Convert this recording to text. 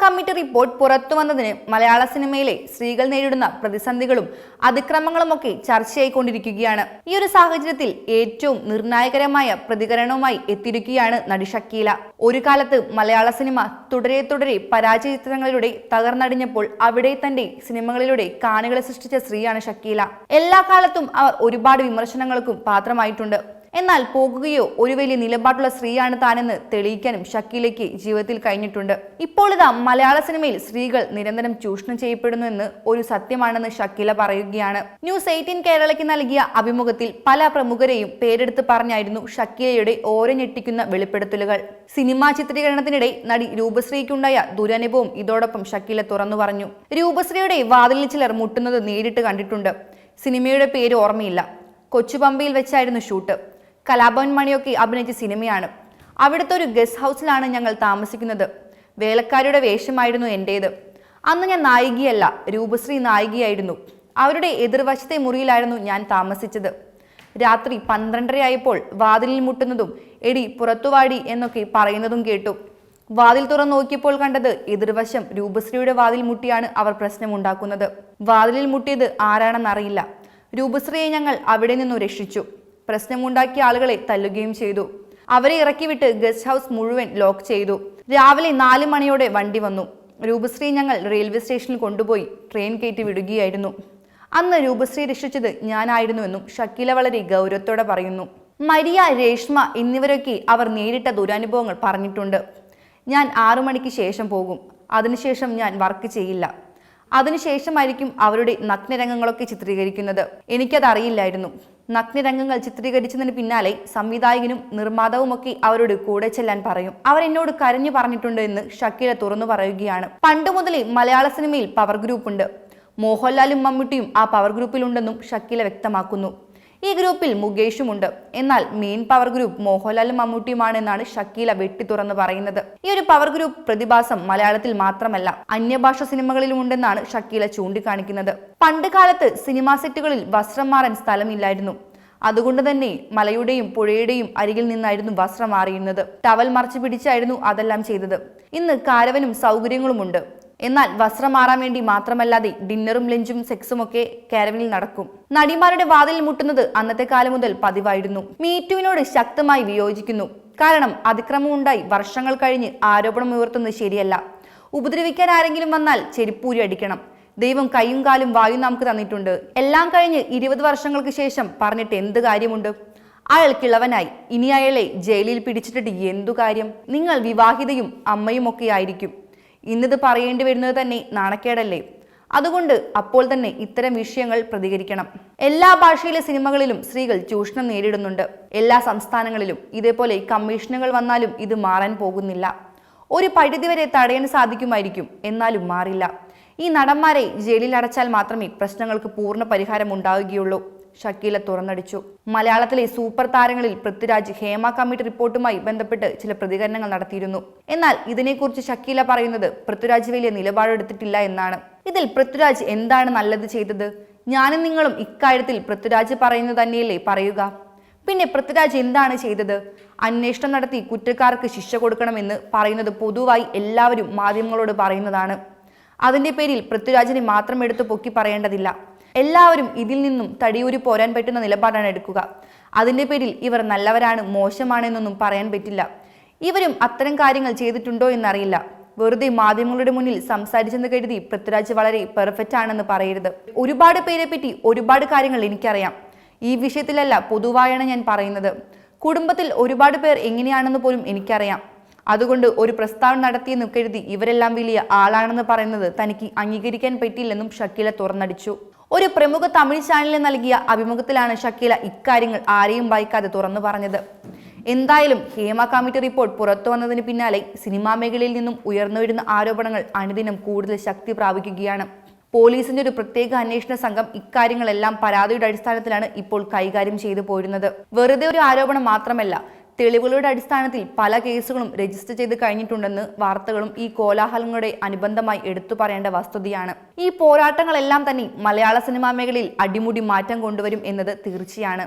Committee report പുറത്തു വന്നതിന് മലയാള സിനിമയിലെ സ്ത്രീകൾ നേരിടുന്ന പ്രതിസന്ധികളും അതിക്രമങ്ങളുമൊക്കെ ചർച്ചയായിക്കൊണ്ടിരിക്കുകയാണ്. ഈ ഒരു സാഹചര്യത്തിൽ ഏറ്റവും നിർണായകരമായ പ്രതികരണവുമായി എത്തിയിരിക്കുകയാണ് നടി ഷക്കീല. ഒരു കാലത്ത് മലയാള സിനിമ തുടരെ തുടരെ പരാജയ ചിത്രങ്ങളിലൂടെ തകർന്നടിഞ്ഞപ്പോൾ അവിടെ തന്റെ സിനിമകളിലൂടെ കാണികളെ സൃഷ്ടിച്ച സ്ത്രീയാണ് ഷക്കീല. എല്ലാ കാലത്തും അവർ ഒരുപാട് വിമർശനങ്ങൾക്കും പാത്രമായിട്ടുണ്ട്. എന്നാൽ പോകുകയോ ഒരു വലിയ നിലപാടുള്ള സ്ത്രീയാണ് താനെന്ന് തെളിയിക്കാനും ഷക്കീലയ്ക്ക് ജീവിതത്തിൽ കഴിഞ്ഞിട്ടുണ്ട്. ഇപ്പോൾ ഇതാ മലയാള സിനിമയിൽ സ്ത്രീകൾ നിരന്തരം ചൂഷണം ചെയ്യപ്പെടുന്നു എന്ന് ഒരു സത്യമാണെന്ന് ഷക്കീല പറയുകയാണ്. ന്യൂസ് എയ്റ്റീൻ കേരളയ്ക്ക് നൽകിയ അഭിമുഖത്തിൽ പല പ്രമുഖരെയും പേരെടുത്ത് പറഞ്ഞായിരുന്നു ഷക്കീലയുടെ ഓരോ ഞെട്ടിക്കുന്ന വെളിപ്പെടുത്തലുകൾ. സിനിമാ ചിത്രീകരണത്തിനിടെ നടി രൂപശ്രീക്കുണ്ടായ ദുരനുഭവം ഇതോടൊപ്പം ഷക്കീല തുറന്നു പറഞ്ഞു. രൂപശ്രീയുടെ വാതിലിൽ ചിലർ മുട്ടുന്നത് നേരിട്ട് കണ്ടിട്ടുണ്ട്. സിനിമയുടെ പേര് ഓർമ്മയില്ല. കൊച്ചുപമ്പയിൽ വെച്ചായിരുന്നു ഷൂട്ട്. കലാഭവൻ മണിയൊക്കെ അഭിനയിച്ച സിനിമയാണ്. അവിടുത്തെ ഒരു ഗസ്റ്റ് ഹൗസിലാണ് ഞങ്ങൾ താമസിക്കുന്നത്. വേലക്കാരുടെ വേഷമായിരുന്നു എന്റേത് അന്ന് ഞാൻ നായികയല്ല രൂപശ്രീ നായികയായിരുന്നു. അവരുടെ എതിർവശത്തെ മുറിയിലായിരുന്നു ഞാൻ താമസിച്ചത്. രാത്രി പന്ത്രണ്ടരയായപ്പോൾ വാതിലിൽ മുട്ടുന്നതും എടി പുറത്തുവാടി എന്നൊക്കെ പറയുന്നതും കേട്ടു. വാതിൽ തുറന്നു നോക്കിയപ്പോൾ കണ്ടത് എതിർവശം രൂപശ്രീയുടെ വാതിൽ മുട്ടിയാണ് അവർ പ്രശ്നമുണ്ടാക്കുന്നത്. വാതിലിൽ മുട്ടിയത് ആരാണെന്നറിയില്ല. രൂപശ്രീയെ ഞങ്ങൾ അവിടെ നിന്നും രക്ഷിച്ചു. പ്രശ്നമുണ്ടാക്കിയ ആളുകളെ തല്ലുകയും ചെയ്തു. അവരെ ഇറക്കിവിട്ട് ഗസ്റ്റ് ഹൗസ് മുഴുവൻ ലോക്ക് ചെയ്തു. രാവിലെ നാല് മണിയോടെ വണ്ടി വന്നു. രൂപശ്രീ ഞങ്ങൾ റെയിൽവേ സ്റ്റേഷനിൽ കൊണ്ടുപോയി ട്രെയിൻ കയറ്റി വിടുകയായിരുന്നു. അന്ന് രൂപശ്രീ രക്ഷിച്ചത് ഞാനായിരുന്നുവെന്നും ഷക്കീല വളരെ ഗൗരവത്തോടെ പറയുന്നു. മരിയ രേഷ്മ എന്നിവരൊക്കെ അവർ നേരിട്ട ദുരനുഭവങ്ങൾ പറഞ്ഞിട്ടുണ്ട്. ഞാൻ ആറു മണിക്ക് ശേഷം പോകും. അതിനുശേഷം ഞാൻ വർക്ക് ചെയ്യില്ല. അതിനുശേഷമായിരിക്കും അവരുടെ നഗ്നരംഗങ്ങളൊക്കെ ചിത്രീകരിക്കുന്നത്. എനിക്കത് അറിയില്ലായിരുന്നു നഗ്നരംഗങ്ങൾ ചിത്രീകരിച്ചതിന് പിന്നാലെ സംവിധായകനും നിർമ്മാതാവുമൊക്കെ അവരോട് കൂടെ ചെല്ലാൻ പറയും. അവർ എന്നോട് കരഞ്ഞു പറഞ്ഞിട്ടുണ്ട് എന്ന് ഷക്കീല തുറന്നു പറയുകയാണ്. പണ്ട് മുതലേ മലയാള സിനിമയിൽ പവർ ഗ്രൂപ്പ് ഉണ്ട്. മോഹൻലാലും മമ്മൂട്ടിയും ആ പവർ ഗ്രൂപ്പിലുണ്ടെന്നും ഷക്കീല വ്യക്തമാക്കുന്നു. ഈ ഗ്രൂപ്പിൽ മുകേഷുമുണ്ട്. എന്നാൽ മെയിൻ പവർ ഗ്രൂപ്പ് മോഹൻലാലും മമ്മൂട്ടിയുമാണെന്നാണ് ഷക്കീല വെട്ടി തുറന്ന് പറയുന്നത്. ഈ ഒരു പവർ ഗ്രൂപ്പ് പ്രതിഭാസം മലയാളത്തിൽ മാത്രമല്ല അന്യഭാഷ സിനിമകളിലും ഉണ്ടെന്നാണ് ഷക്കീല ചൂണ്ടിക്കാണിക്കുന്നത്. പണ്ട് കാലത്ത് സിനിമാ സെറ്റുകളിൽ വസ്ത്രം മാറാൻ സ്ഥലമില്ലായിരുന്നു. അതുകൊണ്ട് തന്നെ മലയുടെയും പുഴയുടെയും അരികിൽ നിന്നായിരുന്നു വസ്ത്രം മാറിയുന്നത് ടവൽ മറച്ചു പിടിച്ചായിരുന്നു അതെല്ലാം ചെയ്തത്. ഇന്ന് കാരവനും സൗകര്യങ്ങളുമുണ്ട്. എന്നാൽ വസ്ത്രം മാറാൻ വേണ്ടി മാത്രമല്ലാതെ ഡിന്നറും ലഞ്ചും സെക്സും ഒക്കെ കാരവനിൽ നടക്കും. നടിമാരുടെ വാതിൽ മുട്ടുന്നത് അന്നത്തെ കാലം മുതൽ പതിവായിരുന്നു. മീറ്റുവിനോട് ശക്തമായി വിയോജിക്കുന്നു. കാരണം അതിക്രമമുണ്ടായി വർഷങ്ങൾ കഴിഞ്ഞ് ആരോപണം ഉയർത്തുന്നത് ശരിയല്ല. ഉപദ്രവിക്കാൻ ആരെങ്കിലും വന്നാൽ ചെരിപ്പൂരി അടിക്കണം. ദൈവം കൈയും കാലും വായും നമുക്ക് തന്നിട്ടുണ്ട്. എല്ലാം കഴിഞ്ഞ് ഇരുപത് വർഷങ്ങൾക്ക് ശേഷം പറഞ്ഞിട്ട് എന്ത് കാര്യമുണ്ട്? അയാൾ കിളവനായി. ഇനി അയാളെ ജയിലിൽ പിടിച്ചിട്ടിട്ട് എന്തു കാര്യം? നിങ്ങൾ വിവാഹിതയും അമ്മയും ഒക്കെ ആയിരിക്കും. ഇന്നിത് പറയേണ്ടി വരുന്നത് തന്നെ നാണക്കേടല്ലേ? അതുകൊണ്ട് അപ്പോൾ തന്നെ ഇത്തരം വിഷയങ്ങൾ പ്രതികരിക്കണം. എല്ലാ ഭാഷയിലെ സിനിമകളിലും സ്ത്രീകൾ ചൂഷണം നേരിടുന്നുണ്ട്. എല്ലാ സംസ്ഥാനങ്ങളിലും ഇതേപോലെ കമ്മീഷനുകൾ വന്നാലും ഇത് മാറാൻ പോകുന്നില്ല. ഒരു പരിധിവരെ തടയാൻ സാധിക്കുമായിരിക്കും എന്നാലും മാറില്ല. ഈ നടന്മാരെ ജയിലിൽ അടച്ചാൽ മാത്രമേ പ്രശ്നങ്ങൾക്ക് പൂർണ പരിഹാരം ഉണ്ടാവുകയുള്ളൂ. ഷക്കീല തുറന്നടിച്ചു. മലയാളത്തിലെ സൂപ്പർ താരങ്ങളിൽ പൃഥ്വിരാജ് ഹേമ കമ്മിറ്റി റിപ്പോർട്ടുമായി ബന്ധപ്പെട്ട് ചില പ്രതികരണങ്ങൾ നടത്തിയിരുന്നു. എന്നാൽ ഇതിനെക്കുറിച്ച് ഷക്കീല പറയുന്നത് പൃഥ്വിരാജ് വലിയ നിലപാടെടുത്തിട്ടില്ല എന്നാണ്. ഇതിൽ പൃഥ്വിരാജ് എന്താണ് നല്ലത് ചെയ്തത്? ഞാനും നിങ്ങളും ഇക്കാര്യത്തിൽ പൃഥ്വിരാജ് പറയുന്നത് തന്നെയല്ലേ പറയുക? പിന്നെ പൃഥ്വിരാജ് എന്താണ് ചെയ്തത്? അന്വേഷണം നടത്തി കുറ്റക്കാർക്ക് ശിക്ഷ കൊടുക്കണമെന്ന് പറയുന്നത് പൊതുവായി എല്ലാവരും മാധ്യമങ്ങളോട് പറയുന്നതാണ്. അതിന്റെ പേരിൽ പൃഥ്വിരാജിനെ മാത്രം എടുത്ത് പൊക്കി പറയേണ്ടതില്ല. എല്ലാവരും ഇതിൽ നിന്നും തടിയൂരി പോരാൻ പറ്റുന്ന നിലപാടാണ് എടുക്കുക. അതിന്റെ പേരിൽ ഇവർ നല്ലവരാണ് മോശമാണെന്നൊന്നും പറയാൻ പറ്റില്ല. ഇവരും അത്തരം കാര്യങ്ങൾ ചെയ്തിട്ടുണ്ടോ എന്നറിയില്ല. വെറുതെ മാധ്യമങ്ങളുടെ മുന്നിൽ സംസാരിച്ചെന്ന് കരുതി പൃഥ്വിരാജ് വളരെ പെർഫെക്റ്റ് ആണെന്ന് പറയരുത്. ഒരുപാട് പേരെ പറ്റി ഒരുപാട് കാര്യങ്ങൾ എനിക്കറിയാം. ഈ വിഷയത്തിലല്ല പൊതുവായാണ് ഞാൻ പറയുന്നത്. കുടുംബത്തിൽ ഒരുപാട് പേർ എങ്ങനെയാണെന്ന് പോലും എനിക്കറിയാം. അതുകൊണ്ട് ഒരു പ്രസ്താവന നടത്തിയെന്ന് കരുതി ഇവരെല്ലാം വലിയ ആളാണെന്ന് പറയുന്നത് തനിക്ക് അംഗീകരിക്കാൻ പറ്റിയില്ലെന്നും ഷക്കീല തുറന്നടിച്ചു. ഒരു പ്രമുഖ തമിഴ് ചാനലിന് നൽകിയ അഭിമുഖത്തിലാണ് ഷക്കീല ഇക്കാര്യങ്ങൾ ആരെയും വായിക്കാതെ തുറന്നു പറഞ്ഞത്. എന്തായാലും ഹേമ കമ്മിറ്റി റിപ്പോർട്ട് പുറത്തു വന്നതിന് പിന്നാലെ സിനിമാ മേഖലയിൽ നിന്നും ഉയർന്നുവരുന്ന ആരോപണങ്ങൾ അനുദിനം കൂടുതൽ ശക്തി പ്രാപിക്കുകയാണ്. പോലീസിന്റെ ഒരു പ്രത്യേക അന്വേഷണ സംഘം ഇക്കാര്യങ്ങളെല്ലാം പരാതിയുടെ അടിസ്ഥാനത്തിലാണ് ഇപ്പോൾ കൈകാര്യം ചെയ്തു പോരുന്നത്. വെറുതെ ഒരു ആരോപണം മാത്രമല്ല തെളിവുകളുടെ അടിസ്ഥാനത്തിൽ പല കേസുകളും രജിസ്റ്റർ ചെയ്ത് കഴിഞ്ഞിട്ടുണ്ടെന്ന് വാർത്തകളും ഈ കോലാഹലങ്ങളുടെ അനുബന്ധമായി എടുത്തു പറയേണ്ട വസ്തുതയാണ് ഈ പോരാട്ടങ്ങളെല്ലാം തന്നെ മലയാള സിനിമാ മേഖലയിൽ അടിമുടി മാറ്റം കൊണ്ടുവരും എന്നത് തീർച്ചയാണ്.